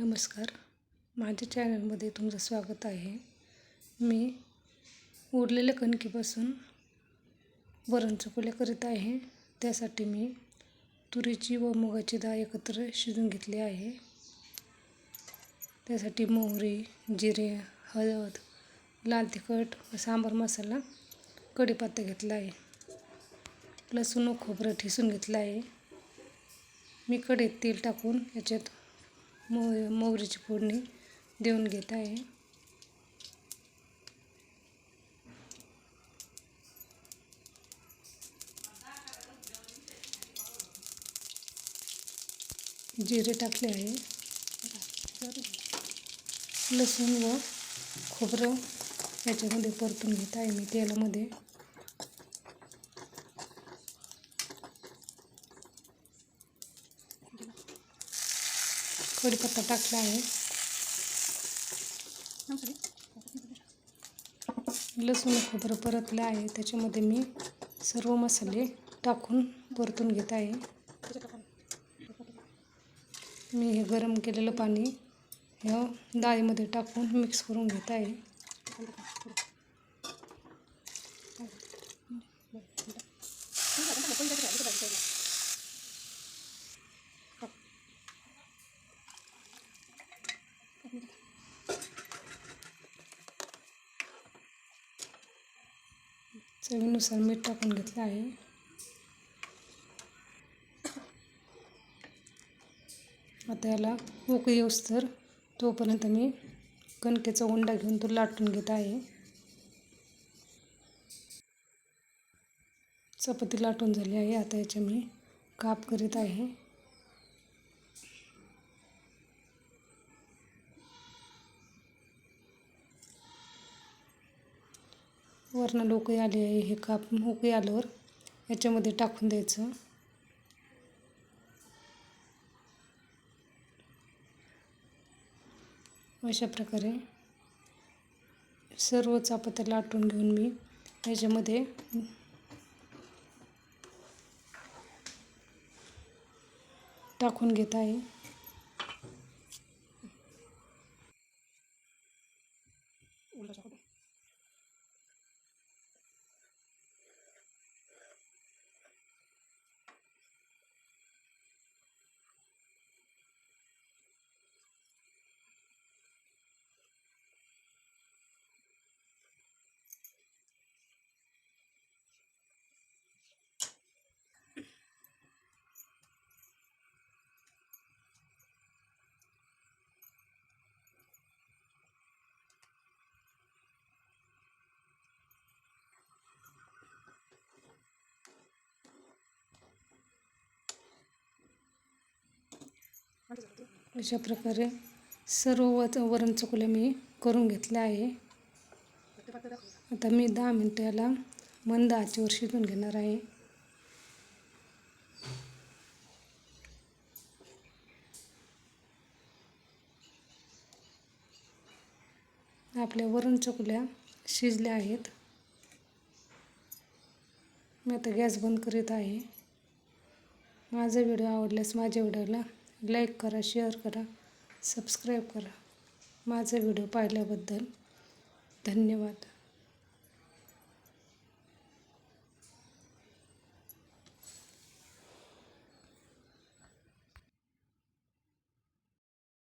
नमस्कार. माझ्या चॅनलमध्ये तुमचं स्वागत आहे. मी उरलेल्या कणकीपासून वरण चकोल्या करीत आहे. त्यासाठी मी तुरीची व मुगाची डाळ एकत्र शिजून घेतली आहे. त्यासाठी मोहरी जिरे हळद लाल तिखट व सांबार मसाला कढीपत्ता घेतला आहे. लसूण व खोबरं ठिसून घेतलं आहे. मी कढईत तेल टाकून याच्यात मोह मोहरीची फोडणी देऊन घेत आहे. जिरे टाकले आहे. लसूण व खोबरं याच्यामध्ये परतून घेत आहे मी तेलामध्ये. कढीपत्ता टाकला आहे. लसूण खोबरं परतलं आहे. त्याच्यामध्ये मी सर्व मसाले टाकून परतून घेत आहे. मी हे गरम केलेलं पाणी ह्या डाळीमध्ये टाकून मिक्स करून घेत आहे. चवीनुसार मीठ टाकून घेतलं आहे. आता याला उकळी येऊस तर तोपर्यंत मी कणकेचा उंडा घेऊन तो लाटून घेत आहे. चपाती लाटून झाली आहे. आता याच्या मी काप करीत आहे. वरनं लोकही आले आहे हे काप उकळी आल्यावर याच्यामध्ये टाकून द्यायचं. अशा प्रकारे सर्व चपात्या लाटून घेऊन मी याच्यामध्ये टाकून घेत आहे. अशा प्रकारे सर्व वच वरण चकुल्या मी करून घेतल्या आहे. आता मी दहा मिनटं याला मंद आचेवर शिजून घेणार आहे. आपल्या वरण चकुल्या शिजल्या आहेत. मी आता गॅस बंद करीत आहे. माझा व्हिडिओ आवडल्यास माझ्या व्हिडिओला लाईक करा शेअर करा सबस्क्राईब करा. माझा व्हिडिओ पाहिल्याबद्दल धन्यवाद.